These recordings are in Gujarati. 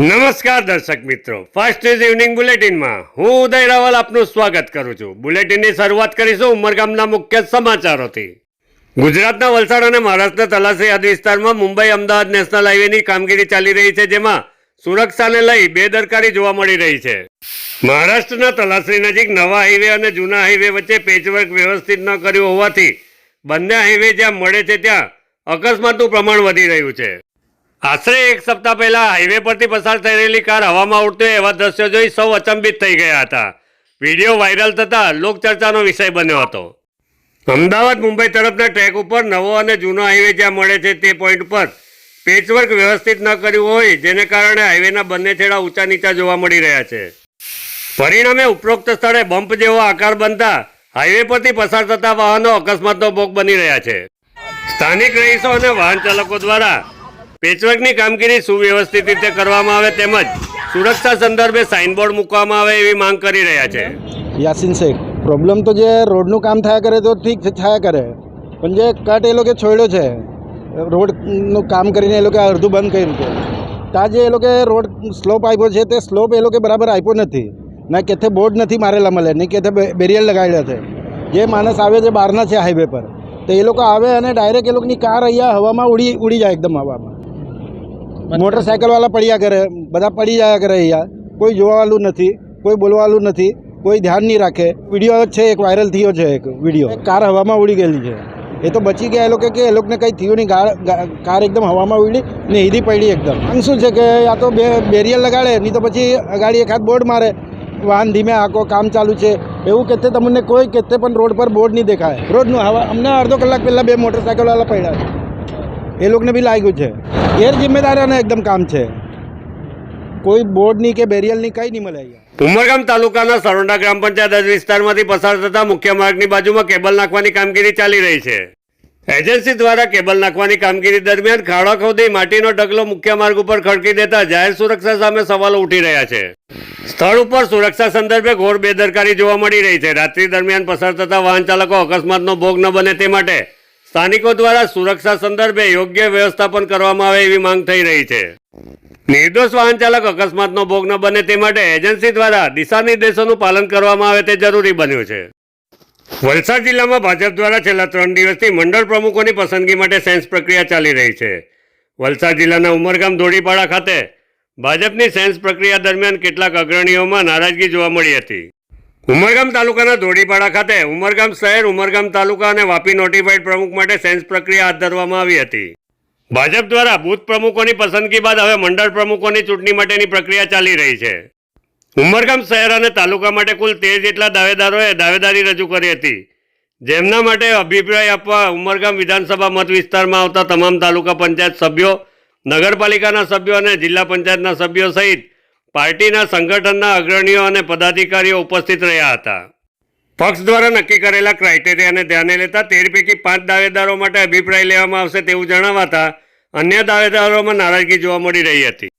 નમસ્કાર દર્શક મિત્રો. ફર્સ્ટ ઇઝ ઇવનિંગ બુલેટિનમાં હું ઉદય રાવલ આપનું સ્વાગત કરું છું. બુલેટિનની શરૂઆત કરીશું ઉમરગામના મુખ્ય સમાચારોથી. ગુજરાતના વલસાડ અને મહારાષ્ટ્રના તલાસી હદ વિસ્તારમાં મુંબઈ અમદાવાદ નેશનલ હાઈવેની કામગીરી ચાલી રહી છે, જેમાં સુરક્ષાને લઈ બેદરકારી જોવા મળી રહી છે. મહારાષ્ટ્રના તલાસરી નજીક નવા હાઈવે અને જૂના હાઈવે વચ્ચે પેચવર્ક વ્યવસ્થિત ન કર્યું હોવાથી બંને હાઈવે જ્યાં મળે છે ત્યાં અકસ્માતનું પ્રમાણ વધી રહ્યું છે. આશરે એક સપ્તાહ પહેલા હાઈવે પરથી પસાર થઈ રહેલી કાર હવામાં ઉડતી એવા દ્રશ્યો જોઈ સૌ અચંબિત થઈ ગયા હતા. વીડિયો વાયરલ થતા લોકચર્ચાનો વિષય બન્યો હતો. અમદાવાદ, મુંબઈ તરફના ટ્રેક ઉપર નવો અને જૂનો હાઈવે જ્યાં મળે છે તે પોઈન્ટ પર પેચવર્ક વ્યવસ્થિત ન કર્યું હોય જેને કારણે હાઈવેના બંને છેડા ઊંચા નીચા જોવા મળી રહ્યા છે. પરિણામે ઉપરોક્ત સ્થળે બમ્પ જેવો આકાર બનતા હાઈવે પરથી પસાર થતા વાહનો અકસ્માતનો ભોગ બની રહ્યા છે. સ્થાનિક રહીશો અને વાહન ચાલકો દ્વારા પેચવર્કની કામગીરી સુવ્યવસ્થિત રીતે કરવામાં આવે તેમજ સુરક્ષા સંદર્ભે સાઇનબોર્ડ મૂકવામાં આવે એવી માંગ કરી રહ્યા છે. યાસીન શેખ પ્રોબ્લેમ તો જે રોડનું કામ થયા કરે તો ઠીક થયા કરે. પણ જે કટ એ લોકો છોડ્યો છે, રોડનું કામ કરીને એ લોકોએ અડધું બંધ કર્યું છે. ત્યાં જે એ લોકોએ રોડ સ્લોપ આપ્યો છે, તે સ્લોપ એ લોકોએ બરાબર આપ્યો નથી. ના કેથે બોર્ડ નથી મારેલા મળે નહીં કેથે બેરિયર લગાવેલા છે. જે માણસ આવે છે, બહારના છે હાઈવે પર. તો એ લોકો આવે અને ડાયરેક્ટ એ લોકોની કાર અહીંયા હવામાં ઉડી ઉડી જાય એકદમ હવામાં. મોટરસાયકલવાળા પડ્યા કરે બધા પડી જાય કરે અહીંયા કોઈ જોવાવાળું નથી કોઈ બોલવાવાળું નથી કોઈ ધ્યાન નહીં રાખે. વીડિયો છે એક વાયરલ થયો છે એક વીડિયો. કાર હવામાં ઉડી ગયેલી છે. એ તો બચી ગયા એ લોકો કે એ લોકોને કંઈ થયું નહીં. કાર એકદમ હવામાં ઉડી ને હીધી પડી એકદમ. આમ શું છે કે આ તો બે બેરિયર લગાડે નહીં તો પછી ગાડી એકાદ બોર્ડ મારે. વાહન ધીમે આખો કામ ચાલુ છે. એવું કહેતે તમને કોઈ કેતે પણ રોડ પર બોર્ડ નહીં દેખાય. રોજનું હવા અમને અડધો કલાક પહેલાં બે મોટરસાયકલવાળા પડ્યા. છે એ લોકોને બી લાગ્યું છે. ગેર જિમ્મેદારીને એકદમ કામ છે. કોઈ બોર્ડની કે બેરિયલની કંઈ નહીં મળે ઉમરગામ તાલુકાના સરોંડા ગ્રામ પંચાયત વિસ્તારમાંથી પસાર થતા મુખ્ય માર્ગની બાજુમાં કેબલ નાખવાની કામગીરી ચાલી રહી છે. એજન્સી દ્વારા કેબલ નાખવાની કામગીરી દરમિયાન ખાડો ખોદી માટીનો ઢગલો મુખ્ય માર્ગ ઉપર ખડકી દેતા જાહેર સુરક્ષા સામે સવાલો ઉઠી રહ્યા છે. સ્થળ ઉપર સુરક્ષા સંદર્ભે ઘોર બેદરકારી જોવા મળી રહી છે. રાત્રિ દરમિયાન પસાર થતા વાહન ચાલકો અકસ્માતનો ભોગ ન બને તે માટે સ્થાનિકો દ્વારા સુરક્ષા સંદર્ભે યોગ્ય વ્યવસ્થાપન કરવામાં આવે એવી માંગ થઈ રહી છે. નિર્દોષ વાહન ચાલક અકસ્માતનો ભોગ ન બને તે માટે એજન્સી દ્વારા દિશા નિર્દેશોનું પાલન કરવામાં આવે તે જરૂરી બન્યું છે. વલસાડ જિલ્લામાં ભાજપ દ્વારા છેલ્લા ત્રણ દિવસથી મંડળ પ્રમુખોની પસંદગી માટે સેન્સ પ્રક્રિયા ચાલી રહી છે. વલસાડ જિલ્લાના ઉમરગામ ધોળીપાડા ખાતે ભાજપની સેન્સ પ્રક્રિયા દરમિયાન કેટલાક અગ્રણીઓમાં નારાજગી જોવા મળી હતી. ઉમરગામ તાલુકાના ધોળીપાડા ખાતે ઉમરગામ શહેર, ઉમરગામ તાલુકા અને વાપી નોટિફાઈડ પ્રમુખ માટે સેન્સ પ્રક્રિયા હાથ ધરવામાં આવી હતી. ભાજપ દ્વારા બૂથ પ્રમુખોની પસંદગી બાદ હવે મંડળ પ્રમુખોની ચૂંટણી માટેની પ્રક્રિયા ચાલી રહી છે. ઉમરગામ શહેર અને તાલુકા માટે કુલ તેર જેટલા દાવેદારોએ દાવેદારી રજૂ કરી હતી. જેમના માટે અભિપ્રાય આપવા ઉમરગામ વિધાનસભા મત વિસ્તારમાં આવતા તમામ તાલુકા પંચાયત સભ્યો, નગરપાલિકાના સભ્યો અને જિલ્લા પંચાયતના સભ્યો સહિત પાર્ટીના સંગઠનના અગ્રણીઓ અને પદાધિકારીઓ ઉપસ્થિત રહ્યા હતા. પક્ષ દ્વારા નક્કી કરેલા ક્રાઇટેરિયાને ધ્યાને લેતા તેર પૈકી પાંચ દાવેદારો માટે અભિપ્રાય લેવામાં આવશે તેવું જણાવાતા અન્ય દાવેદારોમાં નારાજગી જોવા મળી રહી હતી.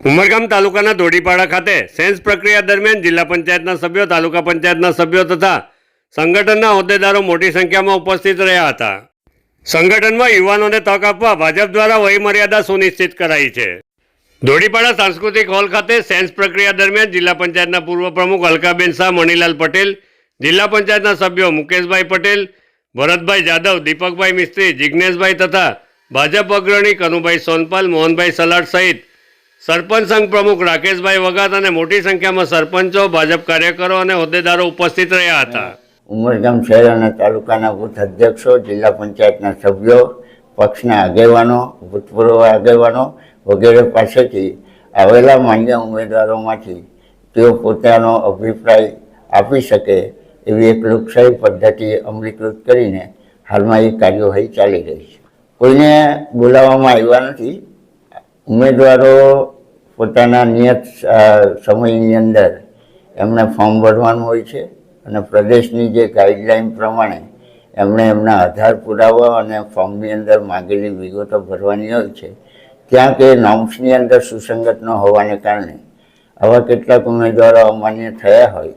ઉમરગામ તાલુકાના ધોડીપાડા ખાતે સેન્સ પ્રક્રિયા દરમિયાન જિલ્લા પંચાયતના સભ્યો, તાલુકા પંચાયતના સભ્યો તથા સંગઠનના હોદ્દેદારો મોટી સંખ્યામાં ઉપસ્થિત રહ્યા હતા. સંગઠનમાં યુવાનોને તક આપવા ભાજપ દ્વારા વયમર્યાદા સુનિશ્ચિત કરાઈ છે. ધોડીપાડા સાંસ્કૃતિક હોલ ખાતે સેન્સ પ્રક્રિયા દરમિયાન જિલ્લા પંચાયતના પૂર્વ પ્રમુખ અલકાબેન શાહ, મણીલાલ પટેલ, જિલ્લા પંચાયતના સભ્યો મુકેશભાઈ પટેલ, ભરતભાઈ જાદવ, દીપકભાઈ મિસ્ત્રી જિજ્ઞેશભાઈ તથા ભાજપ અગ્રણી કનુભાઈ સોનપાલ, મોહનભાઈ સલાડ સહિત સરપંચ સંઘ પ્રમુખ રાકેશભાઈ વગાત અને મોટી સંખ્યામાં સરપંચો, ભાજપ કાર્યકરો અને હોદ્દેદારો ઉપસ્થિત રહ્યા હતા. ઉમરગામ શહેર અને તાલુકાના બુથ અધ્યક્ષો, જિલ્લા પંચાયતના સભ્યો, પક્ષના આગેવાનો, ભૂતપૂર્વ આગેવાનો વગેરે પાસેથી આવેલા માન્ય ઉમેદવારોમાંથી તેઓ પોતાનો અભિપ્રાય આપી શકે એવી એક લોકશાહી પદ્ધતિ અમલીકૃત કરીને હાલમાં એ કાર્યવાહી ચાલી રહી છે. કોઈને બોલાવવામાં આવ્યા નથી. ઉમેદવારો પોતાના નિયત સમયની અંદર એમણે ફોર્મ ભરવાનું હોય છે અને પ્રદેશની જે ગાઈડલાઈન પ્રમાણે એમણે એમના આધાર પુરાવા અને ફોર્મની અંદર માગેલી વિગતો ભરવાની હોય છે ત્યાં કે નોમ્સની અંદર સુસંગત ન હોવાને કારણે આવા કેટલાક ઉમેદવારો અમાન્ય થયા હોય,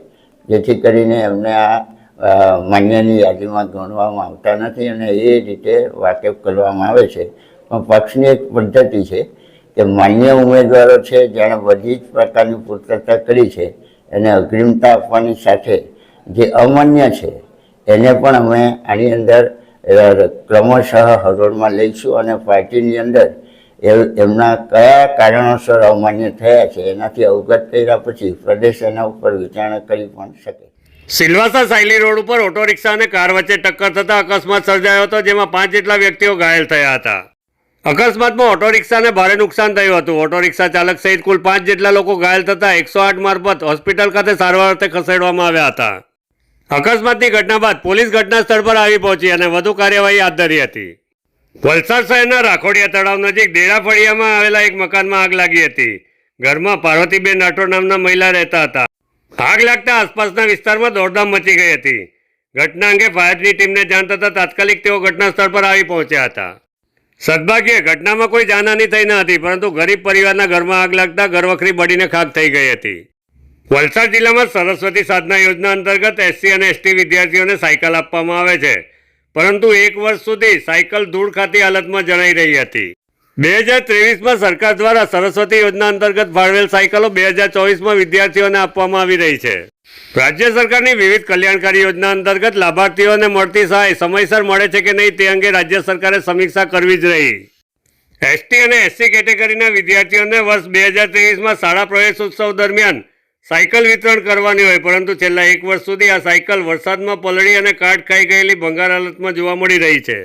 જેથી કરીને એમને આ માન્યની યાદીમાં ગણવામાં આવતા નથી અને એ રીતે વાકેફ કરવામાં આવે છે. પણ પક્ષની એક પદ્ધતિ છે કે માન્ય ઉમેદવારો છે જેણે બધી જ પ્રકારની પૂર્તતા કરી છે, એને અગ્રિમતા આપવાની સાથે જે અમાન્ય છે, એને પણ અમે આની અંદર ક્રમશઃ હરોળમાં લઈશું અને પાર્ટીની અંદર એમના કયા કારણોસર અમાન્ય થયા છે, એનાથી અવગત કર્યા પછી પ્રદેશ એના ઉપર વિચારણા કરી પણ શકે. સિલવાસા સાયલી રોડ ઉપર ઓટો રિક્ષા અને કાર વચ્ચે ટક્કર થતા અકસ્માત સર્જાયો હતો, જેમાં પાંચ જેટલા વ્યક્તિઓ ઘાયલ થયા હતા. અકસ્માતમાં ઓટો રિક્ષાને ભારે નુકસાન થયું હતું. ઓટો રિક્ષા ચાલક સહિત કુલ પાંચ જેટલા લોકો ઘાયલ થતા એકસો આઠ મારફત હોસ્પિટલ ખાતે સારવાર અર્થે ખસેડવામાં આવ્યા હતા. અકસ્માતની ઘટના બાદ પોલીસ ઘટના સ્થળ પર આવી પહોંચી અને વધુ કાર્યવાહી હાથ ધરી હતી. વલસાડ શહેરના રાખોડિયા તળાવ નજીક દેડાફળિયામાં આવેલા એક મકાનમાં આગ લાગી હતી. ઘરમાં પાર્વતીબેન રાઠોડ નામના મહિલા રહેતા હતા. આગ લાગતા આસપાસના વિસ્તારમાં દોડધામ મચી ગઈ હતી. ઘટના અંગે ફાયરની ટીમને જાણ થતાં તાત્કાલિક તેઓ ઘટના સ્થળ પર આવી પહોંચ્યા હતા. સદભાગ્યે ઘટનામાં કોઈ જાનહાની થઈ ન હતી, પરંતુ ગરીબ પરિવારના ઘરમાં આગ લાગતા ઘરવખરી બળીને ખાક થઈ ગઈ હતી. વલસાડ જિલ્લામાં સરસ્વતી સાધના યોજના અંતર્ગત એસસી અને એસટી વિદ્યાર્થીઓને સાયકલ આપવામાં આવે છે. પરંતુ એક વર્ષ સુધી સાયકલ ધૂળ ખાતી હાલતમાં જણાઈ રહી હતી. બે હજાર ત્રેવીસમાં સરકાર દ્વારા સરસ્વતી યોજના અંતર્ગત ફાળવેલ સાયકલો બે હજાર ચોવીસમાં વિદ્યાર્થીઓને આપવામાં આવી રહી છે. રાજ્ય સરકારની વિવિધ કલ્યાણકારી યોજના અંતર્ગત લાભાર્થીઓને મળતી સહાય સમયસર મળે છે કે નહીં તે અંગે રાજ્ય સરકારે સમીક્ષા કરવી જ રહી. એસટી અને એસસી કેટેગરીના વિદ્યાર્થીઓને વર્ષ બે હજાર ત્રેવીસમાં શાળા પ્રવેશ ઉત્સવ દરમિયાન સાયકલ વિતરણ કરવાની હોય, પરંતુ છેલ્લા એક વર્ષ સુધી આ સાયકલ વરસાદમાં પલળી અને કાટ ખાઈ ગયેલી ભંગાર હાલતમાં જોવા મળી રહી છે.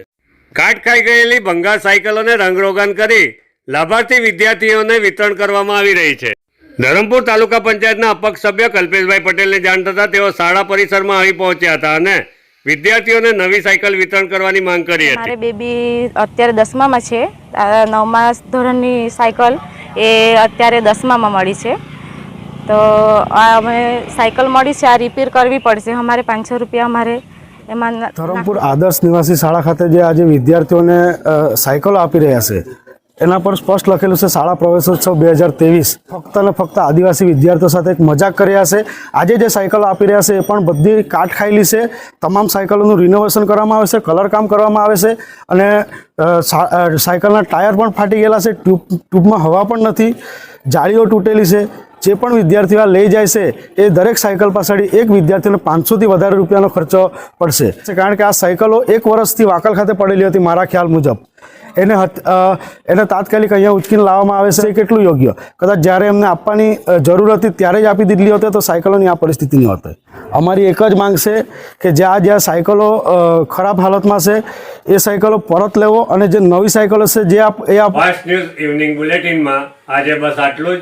કાટ ખાઈ ગયેલી ભંગાર સાયકલોને રંગરોગાન કરી લાભાર્થી વિદ્યાર્થીઓને વિતરણ કરવામાં આવી રહી છે. ધરમપુર તાલુકા પંચાયતના અપક્ષ સભ્ય કલ્પેશભાઈ પટેલને જાણ થતાં તેઓ શાળા પરિસરમાં આવી પહોંચ્યા હતા અને વિદ્યાર્થીઓને નવી સાયકલ વિતરણ કરવાની માંગ કરી હતી. મારે બેબી અત્યારે દસમામાં છે. નવમા ધોરણની સાયકલ એ અત્યારે દસમામાં મળી છે. તો આ અમે સાયકલ મળી છે, આ રિપેર કરવી પડશે. અમારે પાંચસો રૂપિયા અમારે એમાં ધરમપુર આદર્શ નિવાસી શાળા ખાતે જે આજે વિદ્યાર્થીઓને સાયકલો આપી રહ્યા છે, એના પર સ્પષ્ટ લખેલું છે, શાળા પ્રવેશોત્સવ બે હજાર ત્રેવીસ. ફક્ત અને ફક્ત આદિવાસી વિદ્યાર્થીઓ સાથે એક મજાક કરી રહ્યા છે. આજે જે સાયકલ આપી રહ્યા છે, એ પણ બધી કાટ ખાયેલી છે. તમામ સાયકલોનું રિનોવેશન કરવામાં આવે છે કલર કામ કરવામાં આવે છે અને સાયકલના ટાયર પણ ફાટી ગયેલા છે, ટ્યુબ, ટ્યુબમાં હવા પણ નથી. જાળીઓ તૂટેલી છે. જે પણ વિદ્યાર્થીઓ આ લઈ જાય છે, એ દરેક સાયકલ પાછળ એક વિદ્યાર્થીઓને પાંચસોથી વધારે રૂપિયાનો ખર્ચો પડશે. કારણ કે આ સાયકલો એક વર્ષથી વાકલ ખાતે પડેલી હતી મારા ખ્યાલ મુજબ. એને એને તાત્કાલિક અહીંયા ઉચકીને લાવવામાં આવે છે. એ કેટલું યોગ્ય? કદાચ જ્યારે એમને આપવાની જરૂર હતી ત્યારે જ આપી દીધી હોત તો સાયકલોની આ પરિસ્થિતિ ન હોત. અમારી એક જ માંગ છે કે જ્યાં જ્યાં સાયકલો ખરાબ હાલતમાં છે, એ સાયકલો પરત લેવો અને જે નવી સાયકલો છે જે આપ, એ આપ ઇવનિંગ બુલેટિનમાં આજે બસ આટલું જ.